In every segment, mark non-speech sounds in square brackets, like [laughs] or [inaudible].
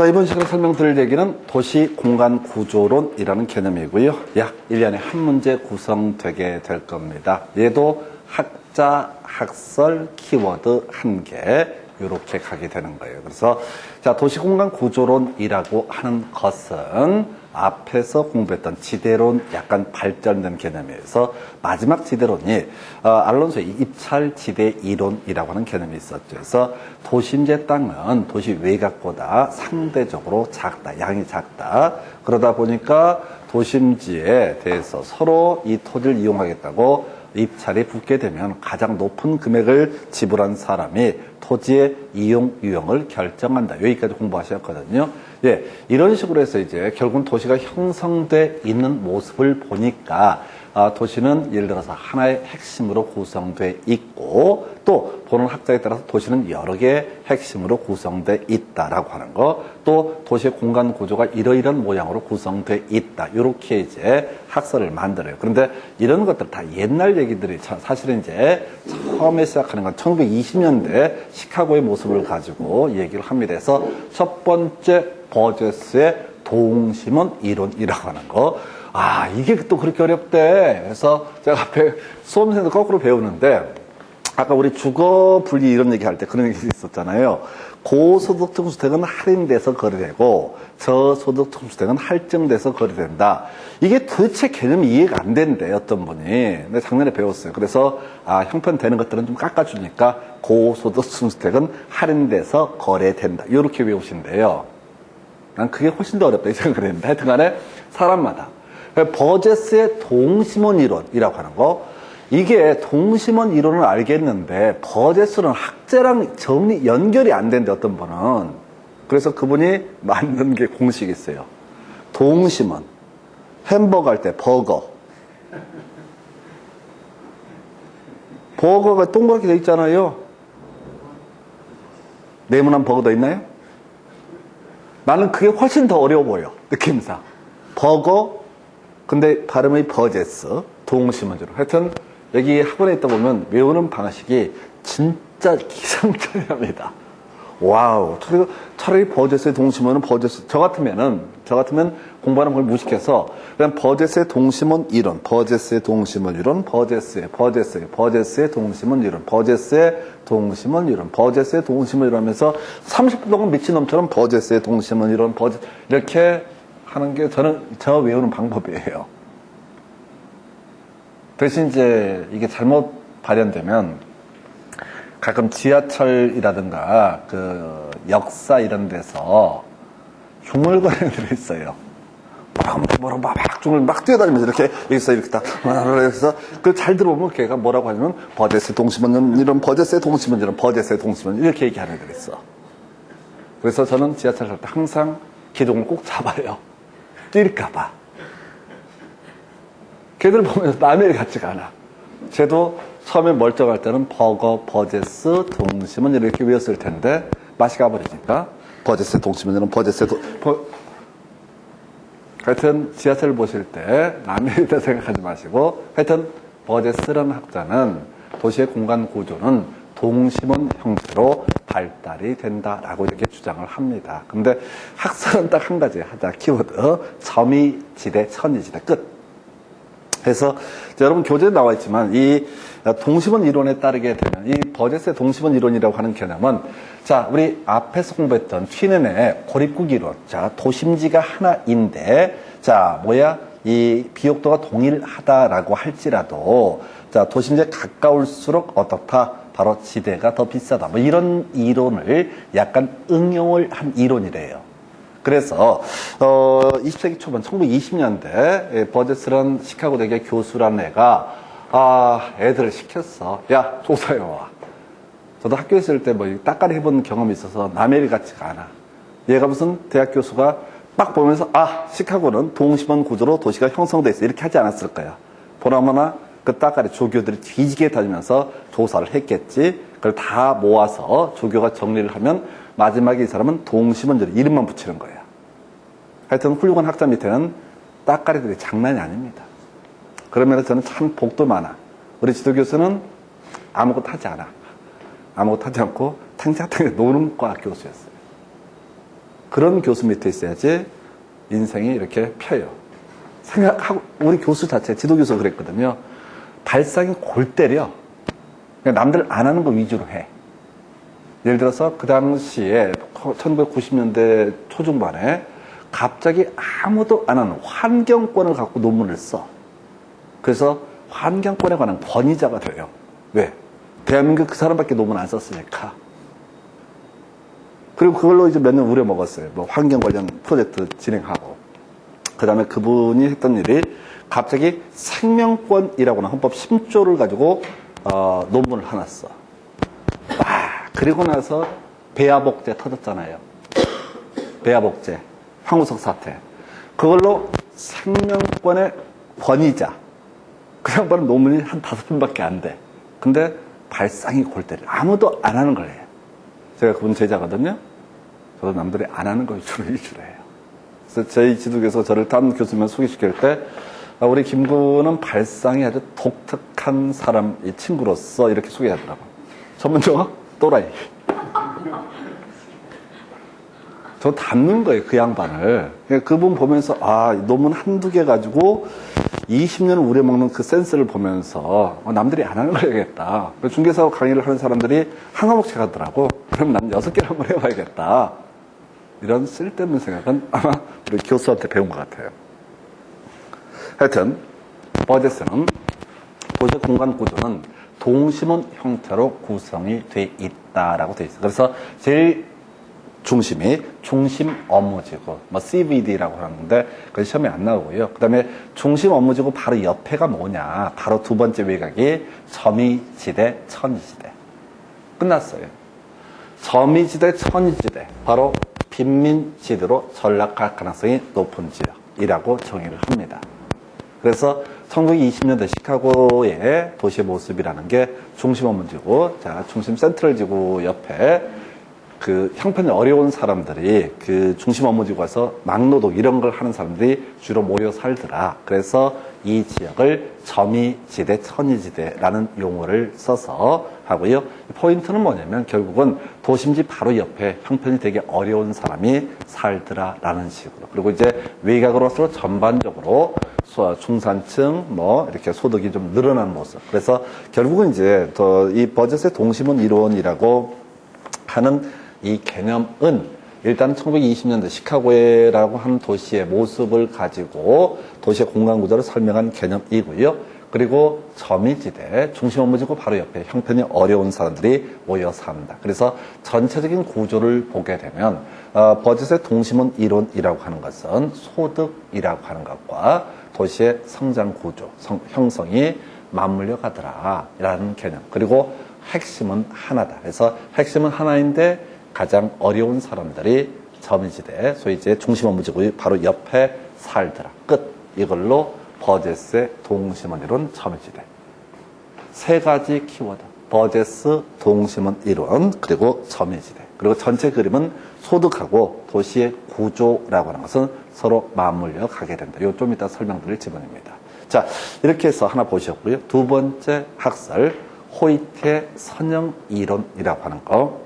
자, 이번 시간에 설명드릴 얘기는 도시 공간 구조론이라는 개념이고요. 약 1년에 한 문제 구성되게 될 겁니다. 얘도 학자, 학설, 키워드 한 개, 이렇게 가게 되는 거예요. 그래서, 자, 도시 공간 구조론이라고 하는 것은 앞에서 공부했던 지대론 약간 발전된 개념이어서 마지막 지대론이 어, 알론소의 입찰 지대 이론이라고 하는 개념이 있었죠. 그래서 도심제 땅은 도시 외곽보다 상대적으로 작다, 양이 작다. 그러다 보니까 도심지에 대해서 서로 이 토지를 이용하겠다고 입찰이 붙게 되면 가장 높은 금액을 지불한 사람이 토지의 이용 유형을 결정한다. 여기까지 공부하셨거든요. 예, 이런 식으로 해서 이제 결국은 도시가 형성돼 있는 모습을 보니까 아, 도시는 예를 들어서 하나의 핵심으로 구성돼 있고 또 보는 학자에 따라서 도시는 여러 개의 핵심으로 구성돼 있다라고 하는 거. 또 도시의 공간 구조가 이러이런 모양으로 구성돼 있다. 이렇게 이제 학설을 만들어요. 그런데 이런 것들 다 옛날 얘기들이 사실은 이제 처음에 시작하는 건 1920년대 시카고의 모습을 가지고 얘기를 합니다. 그래서 첫 번째 버제스의 동심원 이론이라고 하는 거. 아, 이게 또 그렇게 어렵대. 그래서 제가 앞에 수험생도 거꾸로 배우는데, 아까 우리 주거 분리 이런 얘기 할 때 그런 얘기 있었잖아요. 고소득 특수택은 할인돼서 거래되고, 저소득 특수택은 할증돼서 거래된다. 이게 도대체 개념이 이해가 안 된대, 어떤 분이. 근데 작년에 배웠어요. 그래서, 아, 형편되는 것들은 좀 깎아주니까, 고소득 특수택은 할인돼서 거래된다. 이렇게 배우신대요. 난 그게 훨씬 더 어렵다, 이 생각을 했는데. 하여튼 간에, 사람마다. 버제스의 동심원 이론이라고 하는 거 이게 동심원 이론을 알겠는데 버제스는 학제랑 정리 연결이 안 되는데 어떤 분은 그래서 그분이 [laughs] 만든 게 공식이 있어요. 동심원 햄버거 할 때 버거 버거가 동그랗게 돼 있잖아요. 네모난 버거도 있나요? 나는 그게 훨씬 더 어려워 보여 느낌상 버거 근데 발음이 버제스, 동시문제로. 하여튼 여기 학원에 있다 보면 외우는 방식이 진짜 기상천외합니다. 와우. 차라리, 차라리 버제스의 동시문은 버제스. 저 같으면은, 저 같으면 공부하는 걸 무식해서 그냥 버제스의 동시문 이론, 버제스의 동시문 이론, 버제스의, 버제스의, 버제스의 동시문 이론, 버제스의 동시문 이론, 버제스의 동시문 이론 하면서 30분 동안 미친놈처럼 버제스의 동시문 이론, 버제 이렇게 하는 게 저는 저 외우는 방법이에요. 대신 이제 이게 잘못 발현되면 가끔 지하철이라든가 그 역사 이런 데서 흉물거리는 애들이 [laughs] 있어요. 뭐라고 막, 막 중을 막 뛰어다니면서 이렇게 여기서 이렇게 딱 여기서 그잘 들어보면 걔가 뭐라고 하냐면 버제스 동심원 이런 버제스의 동심원 이런 버제스의 동심원 이렇게 얘기하는 애들이 있어. 그래서 저는 지하철 탈 때 항상 기둥을 꼭 잡아요. 뛸까봐. 걔들 보면서 남의 일 같지가 않아. 쟤도 처음에 멀쩡할 때는 버거, 버제스, 동심은 이렇게 외웠을 텐데, 맛이 가버리니까, 버제스, 동심은 버제스, 도, 버... 하여튼, 지하철 보실 때, 남의 일이다 생각하지 마시고, 하여튼, 버제스라는 학자는 도시의 공간 구조는 동심원 형태로 발달이 된다라고 이렇게 주장을 합니다. 근데 학설은 딱 한 가지 하자 키워드 점이 지대 천이 지대 끝. 그래서 여러분 교재에 나와 있지만 이 동심원 이론에 따르게 되면 이 버제스의 동심원 이론이라고 하는 개념은 자 우리 앞에서 공부했던 튀넨의 고립국 이론 자 도심지가 하나인데 자 뭐야 이 비옥도가 동일하다라고 할지라도 자 도심지에 가까울수록 어떻다 바로 지대가 더 비싸다. 뭐 이런 이론을 약간 응용을 한 이론이래요. 그래서 어 20세기 초반 1920년대 버제스란 시카고 대学교수란 애가 아 애들을 시켰어. 야 조사해 와. 저도 학교에 있을 때뭐 따까리 해본 경험이 있어서 남의 일 같지가 않아. 얘가 무슨 대학 교수가 딱 보면서 아 시카고는 동심원 구조로 도시가 형성돼 있어 이렇게 하지 않았을 거야. 보나마나 그 따까리 조교들이 뒤지게 다니면서 조사를 했겠지. 그걸 다 모아서 조교가 정리를 하면 마지막에 이 사람은 동심원절 이름만 붙이는 거예요. 하여튼 훌륭한 학자 밑에는 따까리들이 장난이 아닙니다. 그러면 저는 참 복도 많아. 우리 지도 교수는 아무것도 하지 않아. 아무것도 하지 않고 탱자탱자 노는 과 교수였어요. 그런 교수 밑에 있어야지 인생이 이렇게 펴요. 생각하고, 우리 교수 자체, 지도교수 그랬거든요. 발상이 골 때려. 그냥 남들 안 하는 거 위주로 해. 예를 들어서 그 당시에 1990년대 초중반에 갑자기 아무도 안 하는 환경권을 갖고 논문을 써. 그래서 환경권에 관한 권위자가 돼요. 왜? 대한민국 그 사람밖에 논문 안 썼으니까. 그리고 그걸로 이제 몇 년 우려 먹었어요. 뭐 환경 관련 프로젝트 진행하고. 그 다음에 그분이 했던 일이 갑자기 생명권이라고 하는 헌법 10조를 가지고 어, 논문을 하나 써. 와, 그리고 나서 배아복제 터졌잖아요. 배아복제, 황우석 사태. 그걸로 생명권의 권위자. 그 양반은 논문이 한 다섯 편밖에 안 돼. 근데 발상이 골 때려. 아무도 안 하는 거예요. 제가 그분 제자거든요. 저도 남들이 안 하는 걸 주로 위주로 해요. 그래서 저희 지도교에서 저를 딴 교수면 소개시킬 때 아, 우리 김구는 발상이 아주 독특한 사람, 이 친구로서 이렇게 소개하더라고. 전문적으로 또라이. 저 닮는 거예요, 그 양반을. 그러니까 그분 보면서, 아, 논문 한두 개 가지고 20년을 우려먹는 그 센스를 보면서, 어, 남들이 안 하는. 그래서 중개사업 강의를 하는 사람들이 한 과목씩 하더라고. 그럼 난 여섯 개를 한번 해봐야겠다. 이런 쓸데없는 생각은 아마 우리 교수한테 배운 것 같아요. 하여튼, 버제스는 도시 공간 구조는 동심원 형태로 구성이 돼 있다라고 돼 있어요. 그래서 제일 중심이 중심 업무지구, 뭐 CVD라고 하는데 그 시험에 안 나오고요. 그다음에 중심 업무지구 바로 옆에가 뭐냐? 바로 두 번째 외곽이 점이지대, 천이지대. 끝났어요. 점이지대, 천이지대. 바로 빈민지대로 전락할 가능성이 높은 지역이라고 정의를 합니다. 그래서 1920년대 시카고의 도시의 모습이라는 게 중심 업무지구, 자, 중심 센트럴 지구 옆에 그 형편이 어려운 사람들이 그 중심 업무지구 가서 막노동 이런 걸 하는 사람들이 주로 모여 살더라. 그래서 이 지역을 점이지대, 천이지대라는 용어를 써서 하고요. 포인트는 뭐냐면 결국은 도심지 바로 옆에 형편이 되게 어려운 사람이 살더라라는 식으로. 그리고 이제 외곽으로서 전반적으로 소- 중산층 뭐 이렇게 소득이 좀 늘어난 모습. 그래서 결국은 이제 더 이 버젯의 동심원 이론이라고 하는 이 개념은 일단 1920년대 시카고라고 하는 도시의 모습을 가지고 도시의 공간 구조를 설명한 개념이고요. 그리고 점이지대, 중심 업무지구 바로 옆에 형편이 어려운 사람들이 모여 산다. 그래서 전체적인 구조를 보게 되면 어, 버젯의 동심원 이론이라고 하는 것은 소득이라고 하는 것과 도시의 성장 구조, 성- 형성이 맞물려 가더라라는 개념. 그리고 핵심은 하나다. 그래서 핵심은 하나인데 가장 어려운 사람들이 점이지대, 소위 이제 중심 업무지구 바로 옆에 살더라. 끝. 이걸로 버제스의 동심원 이론 점이지대. 세 가지 키워드. 버제스 동심원 이론, 그리고 점이지대. 그리고 전체 그림은 소득하고 도시의 구조라고 하는 것은 서로 맞물려 가게 된다. 이거 좀 이따 설명드릴 지문입니다. 자, 이렇게 해서 하나 보셨고요. 두 번째 학설, 호이트의 선형 이론이라고 하는 거.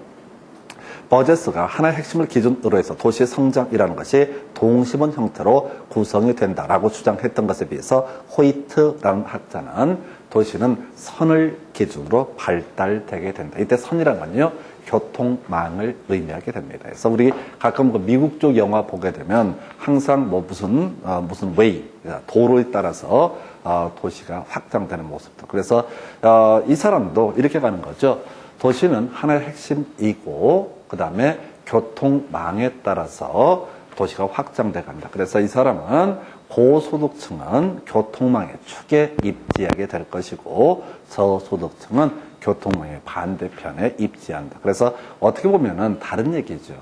버제스가 하나의 핵심을 기준으로 해서 도시의 성장이라는 것이 동심원 형태로 구성이 된다라고 주장했던 것에 비해서 호이트라는 학자는 도시는 선을 기준으로 발달되게 된다. 이때 선이란 건요, 교통망을 의미하게 됩니다. 그래서 우리 가끔 그 미국 쪽 영화 보게 되면 항상 뭐 무슨, 어, 무슨 웨이, 도로에 따라서 어, 도시가 확장되는 모습도. 그래서 어, 이 사람도 이렇게 가는 거죠. 도시는 하나의 핵심이고 그 다음에 교통망에 따라서 도시가 확장돼 간다. 그래서 이 사람은 고소득층은 교통망의 축에 입지하게 될 것이고 저소득층은 교통망의 반대편에 입지한다. 그래서 어떻게 보면은 다른 얘기죠.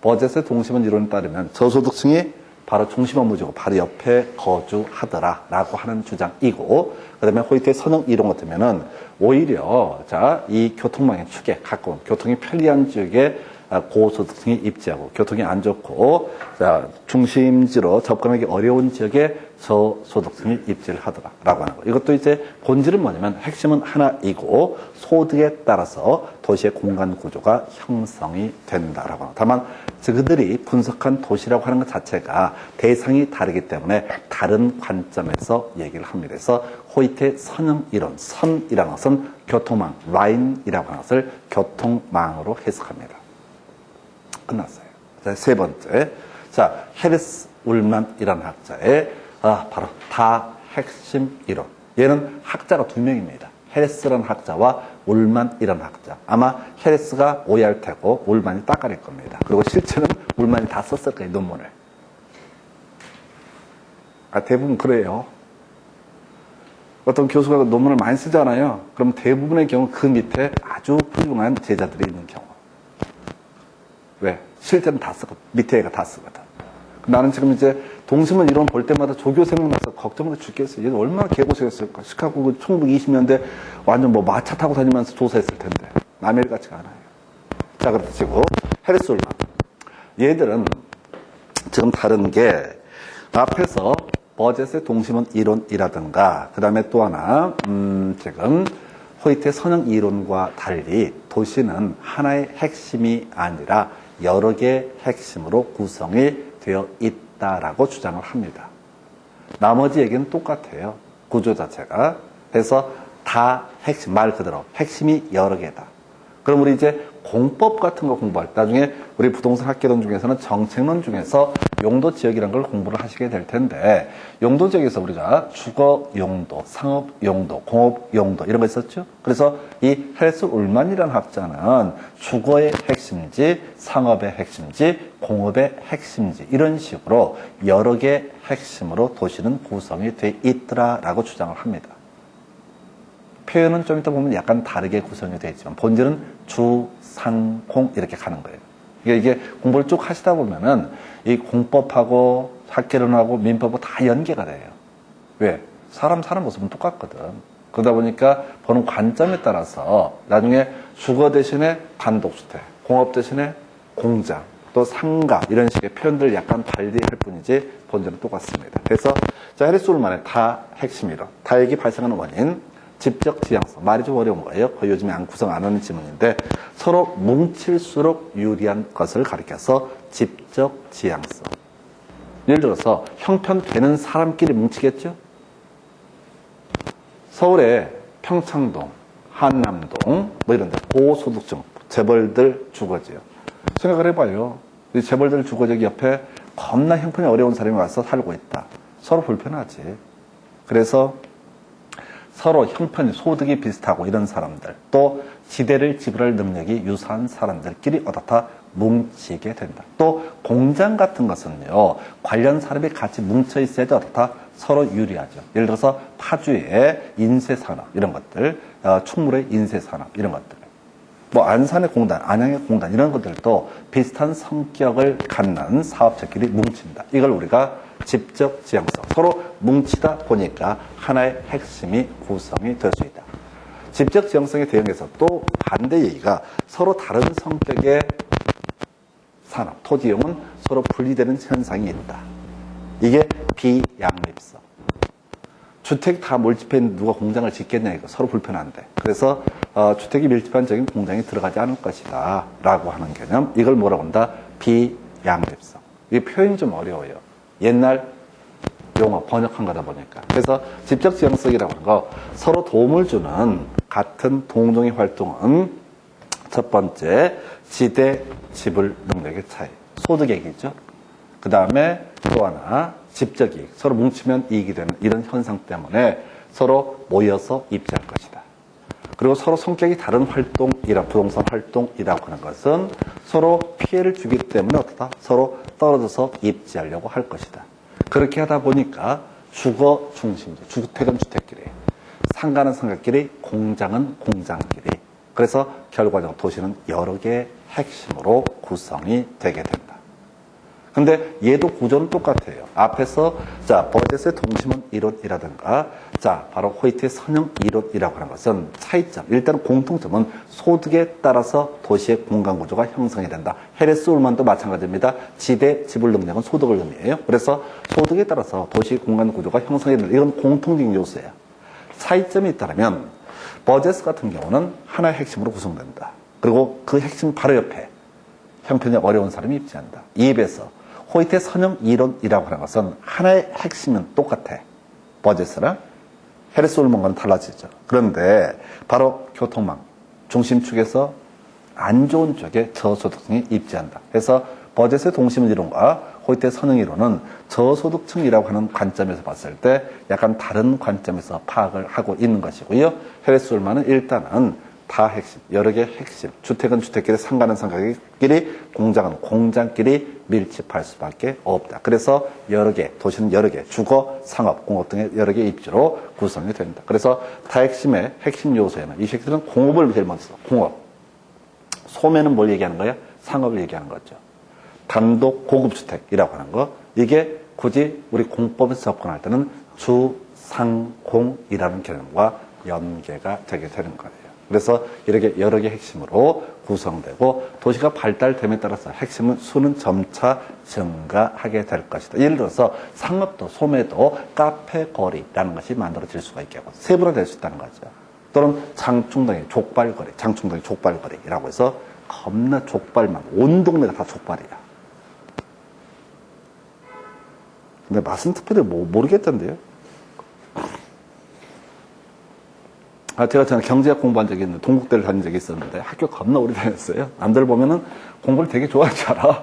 버젯의 동심원 이론에 따르면 저소득층이 바로 중심 업무지구 바로 옆에 거주하더라라고 하는 주장이고 그다음에 호이트의 선형 이론 같으면은 오히려 자 이 교통망의 축에 가까운 교통이 편리한 지역에 아, 고소득층이 입지하고 교통이 안 좋고 자, 중심지로 접근하기 어려운 지역에 저소득층이 입지를 하더라라고 하는 거. 이것도 이제 본질은 뭐냐면 핵심은 하나이고 소득에 따라서 도시의 공간 구조가 형성이 된다라고 하는 거. 다만 그들이 분석한 도시라고 하는 것 자체가 대상이 다르기 때문에 다른 관점에서 얘기를 합니다. 그래서 호이트의 선형 이론, 선이라는 것은 교통망, 라인이라고 하는 것을 교통망으로 해석합니다. 끝났어요. 자, 세 번째. 자, 헤리스 울만이라는 학자의 아, 바로 다 핵심 이론. 얘는 학자가 두 명입니다. 헤리스라는 학자와 울만이라는 학자. 아마 헤리스가 오해할 테고 울만이 따가릴 겁니다. 그리고 실제는 울만이 다 썼을 거예요, 논문을. 아, 대부분 그래요. 어떤 교수가 논문을 많이 쓰잖아요. 그럼 대부분의 경우 그 밑에 아주 훌륭한 제자들이 있는 경우. 왜? 실제는 다 쓰거든. 밑에 애가 다 쓰거든. 나는 지금 이제 동심은 이론 볼 때마다 조교 생각나서 걱정을 죽겠어. 얘는 얼마나 개고생했을까. 시카고 그 1920년대 완전 뭐 마차 타고 다니면서 조사했을 텐데. 남의 일 같지가 않아요. 자, 그렇지고 헤리스 울만. 얘들은 지금 다른 게 앞에서 버젯의 동심은 이론이라든가 그 다음에 또 하나 음, 지금 호이트의 선형 이론과 달리 도시는 하나의 핵심이 아니라 여러 개의 핵심으로 구성이 되어 있다라고 주장을 합니다. 나머지 얘기는 똑같아요. 구조 자체가. 그래서 다 핵심, 말 그대로 핵심이 여러 개다. 그럼 우리 이제 공법 같은 거 공부할 때 나중에 우리 부동산 학계론 중에서는 정책론 중에서 용도 지역이라는 걸 공부를 하시게 될 텐데 용도 지역에서 우리가 주거 용도, 상업 용도, 공업 용도 이런 거 있었죠. 그래서 이 헬스 울만이라는 학자는 주거의 핵심지, 상업의 핵심지, 공업의 핵심지 이런 식으로 여러 개 핵심으로 도시는 구성이 돼 있더라라고 주장을 합니다. 표현은 좀 이따 보면 약간 다르게 구성이 되어 있지만 본질은 주, 상, 공 이렇게 가는 거예요. 이게, 이게 공부를 쭉 하시다 보면은 이 공법하고 학계론하고 민법하고 다 연계가 돼요. 왜? 사람 사는 모습은 똑같거든. 그러다 보니까 보는 관점에 따라서 나중에 주거 대신에 단독주택, 공업 대신에 공장, 또 상가 이런 식의 표현들 약간 달리 할 뿐이지 본질은 똑같습니다. 그래서 자 헤리스 울만의 다 핵심이론, 다액이 발생하는 원인, 집적 지향성. 말이 좀 어려운 거예요. 요즘에 안 구성 안 하는 지문인데 서로 뭉칠수록 유리한 것을 가리켜서 집적 지향성. 예를 들어서 형편되는 사람끼리 뭉치겠죠? 서울의 평창동, 한남동, 뭐 이런 데 고소득층, 재벌들 주거지요. 생각을 해봐요. 이 재벌들 주거지 옆에 겁나 형편이 어려운 사람이 와서 살고 있다. 서로 불편하지. 그래서 서로 형편이 소득이 비슷하고 이런 사람들 또 지대를 지불할 능력이 유사한 사람들끼리 어떻다 뭉치게 된다. 또 공장 같은 것은요 관련 사람이 같이 뭉쳐 있어야지 어떻다 서로 유리하죠. 예를 들어서 파주의 인쇄산업 이런 것들, 어, 충무의 인쇄산업 이런 것들. 뭐 안산의 공단, 안양의 공단 이런 것들도 비슷한 성격을 갖는 사업체끼리 뭉친다. 이걸 우리가 집적 지향성. 서로 뭉치다 보니까 하나의 핵심이 구성이 될 수 있다. 집적 지향성에 대응해서 또 반대 얘기가 서로 다른 성격의 산업, 토지 이용은 서로 분리되는 현상이 있다. 이게 비양립성. 주택 다 몰집해 누가 공장을 짓겠냐 이거 서로 불편한데 그래서 어, 주택이 밀집한 적인 공장이 들어가지 않을 것이다 라고 하는 개념 이걸 뭐라고 한다 비양립성 이 표현이 좀 어려워요 옛날 용어 번역한 거다 보니까. 그래서 집적 지향성이라고 하는 거 서로 도움을 주는 같은 동종의 활동은 첫 번째 지대 지불 능력의 차이. 소득 얘기죠. 그 다음에 또 하나 집적 이익, 서로 뭉치면 이익이 되는 이런 현상 때문에 서로 모여서 입지할 것이다. 그리고 서로 성격이 다른 활동이라 부동산 활동이라고 하는 것은 서로 피해를 주기 때문에 어떻다? 서로 떨어져서 입지하려고 할 것이다. 그렇게 하다 보니까 주거 중심지, 주택은 주택끼리, 상가는 상가끼리, 공장은 공장끼리. 그래서 결과적으로 도시는 여러 개의 핵심으로 구성이 되게 된다. 근데 얘도 구조는 똑같아요. 앞에서 자 버젯의 동심원 이론이라든가 자 바로 호이트의 선형 이론이라고 하는 것은 차이점 일단 공통점은 소득에 따라서 도시의 공간 구조가 형성이 된다. 헤레스 울만도 마찬가지입니다. 지대 지불 능력은 소득을 의미해요. 그래서 소득에 따라서 도시 공간 구조가 형성이 된다. 이건 공통적인 요소예요. 차이점이 있다면 버젯 같은 경우는 하나의 핵심으로 구성된다. 그리고 그 핵심 바로 옆에 형편이 어려운 사람이 입지한다. 이에 비해서 호이트의 선형 이론이라고 하는 것은 하나의 핵심은 똑같아. 버젯이랑 헤르스 울먼과는 달라지죠. 그런데 바로 교통망 중심축에서 안 좋은 쪽에 저소득층이 입지한다. 그래서 버젯의 동심 이론과 호이트의 선형 이론은 저소득층이라고 하는 관점에서 봤을 때 약간 다른 관점에서 파악을 하고 있는 것이고요. 헤레스 울만은 일단은 다 핵심, 여러 개의 핵심, 주택은 주택끼리, 상가는 상가끼리, 공장은 공장끼리 밀집할 수밖에 없다. 그래서 여러 개, 도시는 여러 개, 주거, 상업, 공업 등의 여러 개의 입지로 구성이 된다. 그래서 다 핵심의 핵심 요소에는 이 새끼들은 공업을 제일 먼저 써. 공업. 소매는 뭘 얘기하는 거야? 상업을 얘기하는 거죠. 단독 고급주택이라고 하는 거. 이게 굳이 우리 공법에서 접근할 때는 주 상 공이라는 개념과 연계가 되게 되는 거예요. 그래서 이렇게 여러 개 핵심으로 구성되고 도시가 발달됨에 따라서 핵심은 수는 점차 증가하게 될 것이다. 예를 들어서 상업도 소매도 카페 거리라는 것이 만들어질 수가 있겠고 세분화될 수 있다는 거죠. 또는 장충동의 족발거리, 장충동의 족발거리라고 해서 겁나 족발만 온 동네가 다 족발이야. 근데 맛은 특별히 뭐 모르겠던데요. 아, 제가 저는 경제학 공부한 적이 있는데, 동국대를 다닌 적이 있었는데, 학교 겁나 오래 다녔어요. 남들 보면은 공부를 되게 좋아할 줄 알아.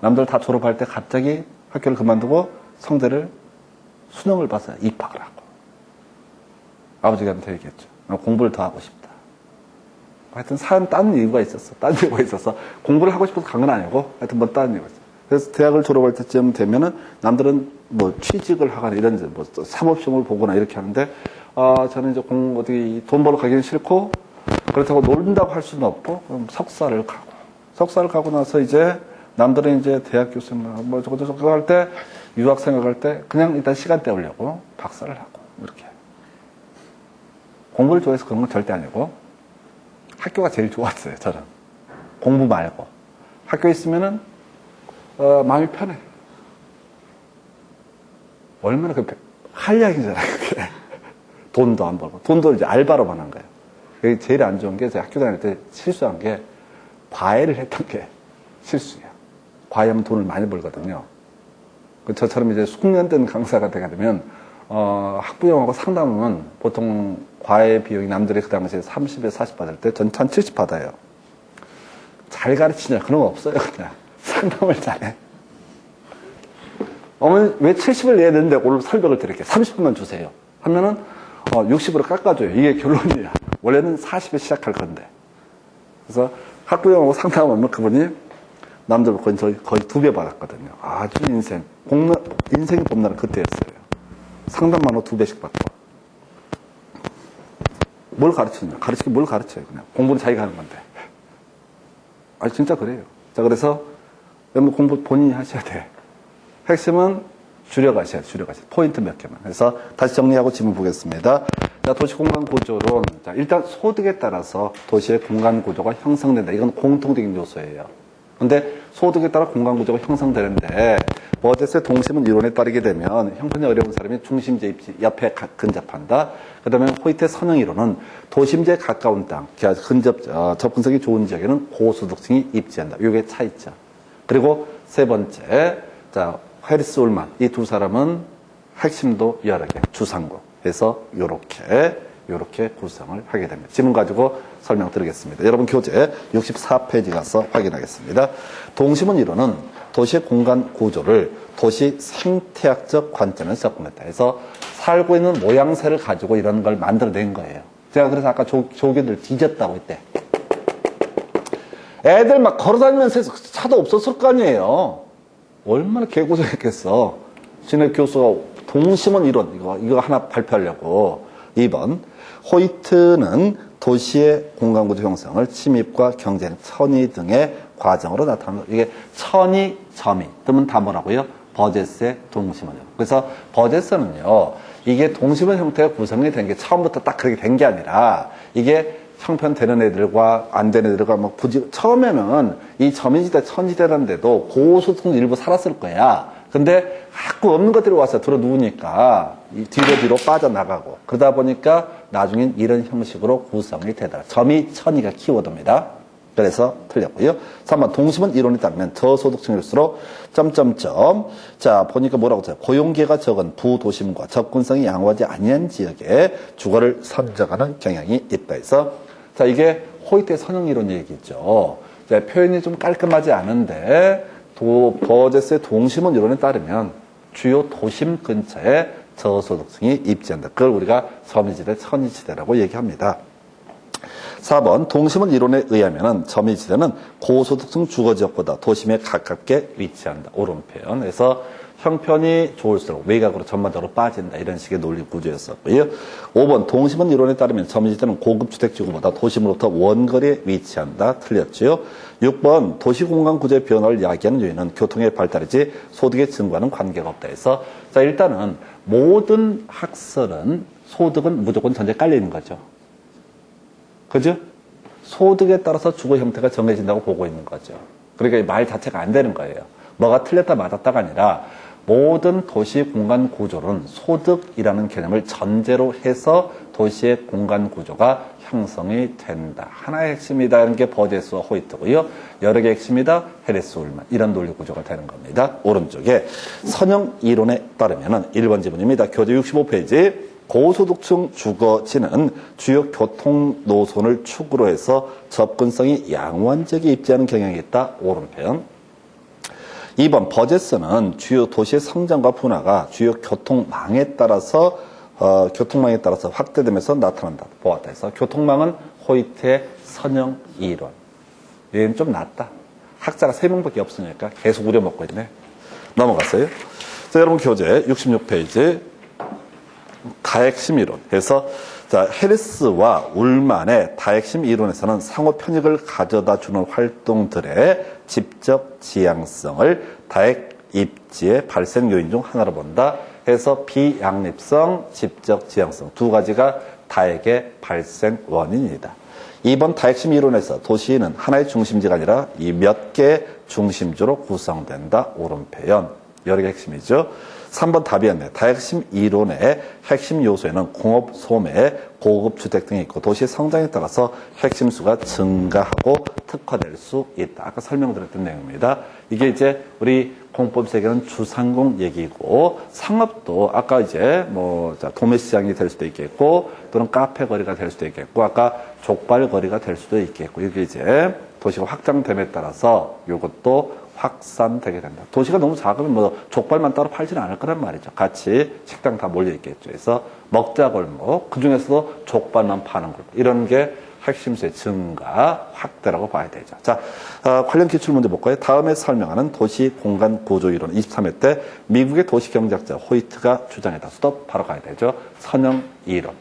남들 다 졸업할 때 갑자기 학교를 그만두고 성대를 수능을 봐서 입학을 하고. 아버지한테 얘기했죠. 나 공부를 더 하고 싶다. 하여튼 산, 딴 이유가 있었어. 딴 이유가 있어서. 공부를 하고 싶어서 간 건 아니고, 하여튼 뭐 다른 이유가 있어. 그래서 대학을 졸업할 때쯤 되면은 남들은 뭐 취직을 하거나 이런 뭐 사법시험을 보거나 이렇게 하는데 아, 저는 이제 공, 어디 돈 벌러 가기는 싫고, 그렇다고 놀린다고 할 수는 없고, 그럼 석사를 가고. 석사를 가고 나서 이제 남들은 이제 대학 교수님, 뭐 저거 저거 할 때, 유학 생각할 때, 그냥 일단 시간 때우려고 박사를 하고, 이렇게. 공부를 좋아해서 그런 건 절대 아니고, 학교가 제일 좋았어요, 저는. 공부 말고. 학교에 있으면은, 어, 마음이 편해. 얼마나 그, 한량이잖아요, 그게. 돈도 안 벌고 돈도 이제 알바로만 한 거예요. 그게 제일 안 좋은 게 제가 학교 다닐 때 실수한 게 과외를 했던 게 실수예요. 과외하면 돈을 많이 벌거든요. 그 저처럼 이제 숙련된 강사가 되게 되면 어, 학부형하고 상담은 보통 과외 비용이 남들이 그 당시에 30에 40 받을 때전한70 받아요. 잘 가르치냐 그런 거 없어요 그냥 [laughs] 상담을 잘해. 어머니 왜 70을 내야 되는데 오늘 설명을 드릴게요. 30분만 주세요. 하면은 어, 60으로 깎아줘요. 이게 결론이야. 원래는 40에 시작할 건데. 그래서 학부형하고 상담하면 그분이 남들 거의, 거의 두 배 받았거든요. 아주 인생. 공나, 인생이 봄날은 그때였어요. 상담만으로 두 배씩 받고. 뭘 가르치느냐. 가르치기 뭘 가르쳐요. 그냥. 공부는 자기가 하는 건데. 아 진짜 그래요. 자, 그래서 공부 본인이 하셔야 돼. 핵심은 줄여가셔야. 줄여가셔야. 포인트 몇 개만. 그래서 다시 정리하고 질문 보겠습니다. 자, 도시 공간 구조론. 자, 일단 소득에 따라서 도시의 공간 구조가 형성된다. 이건 공통적인 요소예요. 근데 소득에 따라 공간 구조가 형성되는데 버젯의 동심은 이론에 따르게 되면 형편이 어려운 사람이 중심지에 입지, 옆에 가, 근접한다. 그 다음에 호이트의 선형 이론은 도심지에 가까운 땅, 근접, 어, 접근성이 좋은 지역에는 고소득층이 입지한다. 이게 차이점. 그리고 세 번째, 자, 헤리스 올만 이 두 사람은 핵심도 여러 개 주상국 해서 요렇게 요렇게 구성을 하게 됩니다. 지문 가지고 설명드리겠습니다. 여러분 교재 64페이지 가서 확인하겠습니다. 동심원 이론은 도시의 공간 구조를 도시 생태학적 관점에서 접근했다. 해서 살고 있는 모양새를 가지고 이런 걸 만들어낸 거예요. 제가 그래서 아까 조, 조교들 뒤졌다고 했대. 애들 막 걸어다니면서 차도 없었을 거 아니에요. 얼마나 개고생했겠어. 신의 교수가 동심원 이론, 이거, 이거 하나 발표하려고. 2번. 호이트는 도시의 공간구조 형성을 침입과 경쟁, 선의 등의 과정으로 나타나는 거. 이게 천이, 점이 뜨면 다 뭐라고요? 버제스의 동심원이요. 그래서 버제스는요, 이게 동심원 형태가 구성이 된 게 처음부터 딱 그렇게 된 게 아니라 이게 형편되는 애들과 안 되는 애들과 막 부지, 처음에는 이 점인지대, 천지대라는데도 고소득 일부 살았을 거야. 근데 자꾸 없는 것들이 와서 들어 누우니까 이 뒤로 뒤로 빠져나가고 그러다 보니까 나중엔 이런 형식으로 구성이 되더라. 점이 천이가 키워드입니다. 그래서 틀렸고요. 3번 동심은 이론에 따르면 저소득층일수록 점점점 자 보니까 뭐라고 써요? 고용계가 적은 부도심과 접근성이 양호하지 아니한 지역에 주거를 선정하는 경향이 있다 해서 자 이게 호이트 선형 이론 얘기죠. 자, 표현이 좀 깔끔하지 않은데 도, 버제스의 동심원 이론에 따르면 주요 도심 근처에 저소득층이 입지한다. 그걸 우리가 섬유지대, 천이지대라고 얘기합니다. 4번 동심원 이론에 의하면 점이지대는 고소득층 주거지역보다 도심에 가깝게 위치한다. 옳은 표현. 그래서 형편이 좋을수록 외곽으로 전반적으로 빠진다. 이런 식의 논리 구조였었고요. 5번 동심원 이론에 따르면 점이지대는 고급 주택 지구보다 도심으로부터 원거리에 위치한다. 틀렸지요. 6번 도시 공간 구조의 변화를 야기하는 요인은 교통의 발달이지 소득의 증가는 관계가 없다 해서 자 일단은 모든 학설은 소득은 무조건 전제 깔려 있는 거죠. 그죠? 소득에 따라서 주거 형태가 정해진다고 보고 있는 거죠. 그러니까 말 자체가 안 되는 거예요. 뭐가 틀렸다 맞았다가 아니라 모든 도시 공간 구조는 소득이라는 개념을 전제로 해서 도시의 공간 구조가 형성이 된다. 하나의 핵심이다. 이런 게 버제스와 호이트고요. 여러 개의 핵심이다. 헤레스 울만. 이런 논리 구조가 되는 겁니다. 오른쪽에 선형 이론에 따르면 1번 지문입니다. 교재 65페이지. 고소득층 주거지는 주요 교통 노선을 축으로 해서 접근성이 지역에 입지하는 경향이 있다. 오른편. 2번 버제스는 주요 도시의 성장과 분화가 주요 교통망에 따라서 어, 교통망에 따라서 확대되면서 나타난다. 보았다 해서 교통망은 호이트의 선형 이론. 얘는 좀 낫다. 학자가 3명밖에 없으니까 계속 우려먹고 있네. 넘어갔어요. 자, 여러분 교재 66페이지 다핵심 이론. 그래서 자, 해리스와 울만의 다핵심 이론에서는 상호 편익을 가져다 주는 활동들의 직접 지향성을 다핵 입지의 발생 요인 중 하나로 본다. 해서 비양립성, 직접 지향성 두 가지가 다핵의 발생 원인이다. 이번 다핵심 이론에서 도시는 하나의 중심지가 아니라 이 몇 개의 중심지로 구성된다. 옳은 표현. 여러 개 핵심이죠. 3번 답이었네. 다핵심 이론의 핵심 요소에는 공업, 소매, 고급 주택 등이 있고 도시 성장에 따라서 핵심 수가 증가하고 특화될 수 있다. 아까 설명드렸던 내용입니다. 이게 이제 우리 공법 세계는 주상공 얘기고 상업도 아까 이제 뭐 자, 도매 시장이 될 수도 있겠고 또는 카페 거리가 될 수도 있겠고 아까 족발 거리가 될 수도 있겠고 이게 이제 도시가 확장됨에 따라서 이것도 확산되게 된다. 도시가 너무 작으면 뭐 족발만 따로 팔지는 않을 거란 말이죠. 같이 식당 다 몰려 있겠죠. 그래서 먹자 골목 그 중에서도 족발만 파는 골목 이런 게 핵심수의 증가 확대라고 봐야 되죠. 자, 어, 관련 기출 문제 볼까요? 다음에 설명하는 도시 공간 구조 이론 23회 때 미국의 도시 경제학자 호이트가 주장했다. 스톱 바로 가야 되죠. 선형 이론.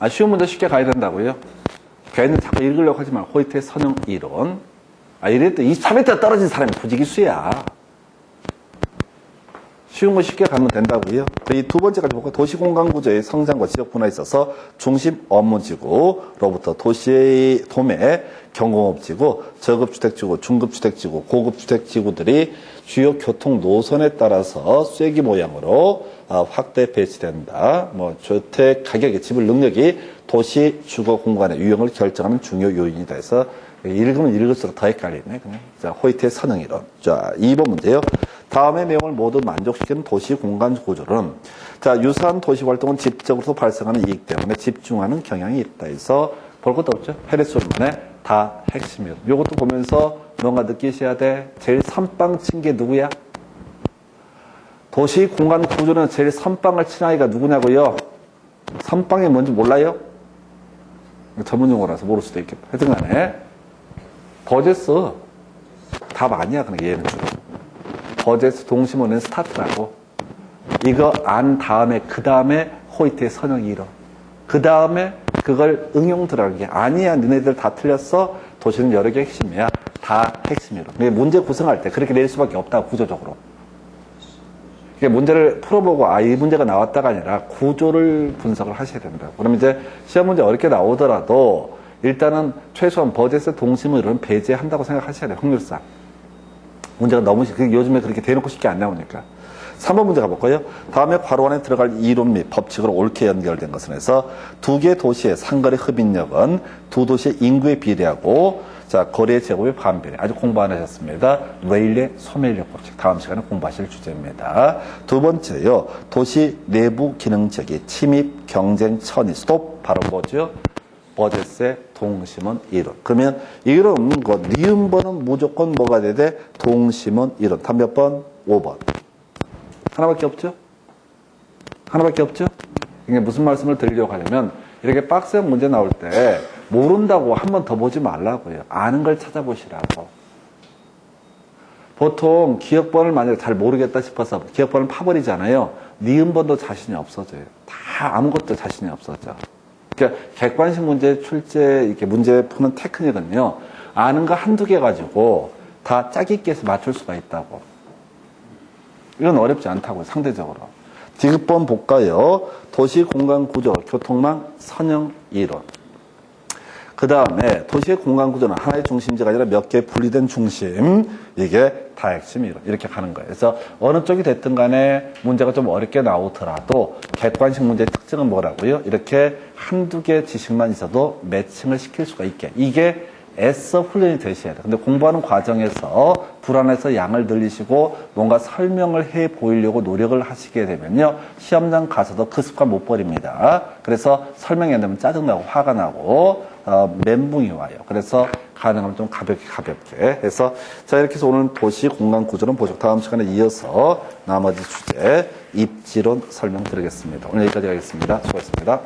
아, 쉬운 문제 쉽게 가야 된다고요? 괜히 자꾸 읽으려고 하지만 호이트의 선형 이론. 아, 이랬더 23회 때 떨어진 사람이 부지기수야. 쉬운 거 쉽게 가면 된다고요. 이 두 번째까지 보고 도시공간 구조의 성장과 지역 분화에 있어서 중심 업무지구로부터 도시의 도매, 경공업지구, 저급주택지구, 중급주택지구, 고급주택지구들이 주요 교통 노선에 따라서 쐐기 모양으로 어, 확대 배치된다. 뭐 주택 가격의 지불 능력이 도시 주거 공간의 유형을 결정하는 중요 요인이다 해서 읽으면 읽을수록 더 헷갈리네. 그냥. 자, 호이트의 선형이론. 자, 2번 문제요. 다음의 내용을 모두 만족시키는 도시 공간 구조는 자, 유사한 도시 활동은 집적으로 발생하는 이익 때문에 집중하는 경향이 있다 해서 볼 것도 없죠. 헤리스홀만의 다 핵심이에요. 요것도 보면서 뭔가 느끼셔야 돼. 제일 선빵 친 게 누구야? 도시 공간 구조는 제일 선빵을 친 아이가 누구냐고요? 선빵이 뭔지 몰라요? 전문 용어라서 모를 수도 있겠다. 하여튼 간에 버제스. 답 아니야 그냥 얘는 버제스 동심원은 스타트라고. 이거 안 다음에 그 다음에 호이트의 선형이 일어 그 다음에 그걸 응용 들어가게. 아니야 너네들 다 틀렸어. 도시는 여러 개 핵심이야. 다 핵심 이론. 근데 문제 구성할 때 그렇게 낼 수밖에 없다, 구조적으로. 문제를 풀어보고 아 이 문제가 나왔다가 아니라 구조를 분석을 하셔야 된다. 그러면 이제 시험 문제 어렵게 나오더라도 일단은 최소한 버젯의 동심을 배제한다고 생각하셔야 돼요. 확률상. 문제가 너무 쉽- 그 요즘에 그렇게 대놓고 쉽게 안 나오니까. 3번 문제 가볼까요? 다음에 괄호 안에 들어갈 이론 및 법칙으로 옳게 연결된 것은 해서 두 개 도시의 상거래 흡인력은 두 도시의 인구에 비례하고 자 거리의 제곱의 반비례 아주 공부 안 하셨습니다. 레일의 소멸력 법칙 다음 시간에 공부하실 주제입니다. 두 번째요 도시 내부 기능 지역의 침입 경쟁 천이 스톱 바로 뭐죠? 버젯의 동심은 이론. 그러면 이런 거 니은 번은 무조건 뭐가 돼? 동심은 이론. 단 몇 번? 5번. 하나밖에 없죠? 하나밖에 없죠? 이게 무슨 말씀을 드리려고 하냐면 이렇게 빡센 문제 나올 때 모른다고 한 번 더 보지 말라고요. 아는 걸 찾아보시라고. 보통 기억번을 만약에 잘 모르겠다 싶어서 기억번을 파버리잖아요. 니은번도 자신이 없어져요. 다 아무것도 자신이 없어져. 그러니까 객관식 문제 출제 이렇게 문제 푸는 테크닉은요. 아는 거 한두 개 가지고 다 짜깁기 해서 맞출 수가 있다고. 이건 어렵지 않다고요, 상대적으로. 디귿번 볼까요? 도시 공간 구조, 교통망, 선형 이론. 그 다음에 도시의 공간 구조는 하나의 중심지가 아니라 몇 개 분리된 중심. 이게 다 핵심 이론. 이렇게 가는 거예요. 그래서 어느 쪽이 됐든 간에 문제가 좀 어렵게 나오더라도 객관식 문제의 특징은 뭐라고요? 이렇게 한두 개 지식만 있어도 매칭을 시킬 수가 있게. 이게 애써 훈련이 되셔야 돼요. 근데 공부하는 과정에서 불안해서 양을 늘리시고 뭔가 설명을 해 보이려고 노력을 하시게 되면요. 시험장 가서도 그 습관 못 버립니다. 그래서 설명이 안 되면 짜증나고 화가 나고 어, 멘붕이 와요. 그래서 가능하면 좀 가볍게 가볍게 해서 자 이렇게 해서 오늘 도시 공간 구조는 보죠. 다음 시간에 이어서 나머지 주제 입지론 설명드리겠습니다. 오늘 여기까지 하겠습니다. 수고하셨습니다.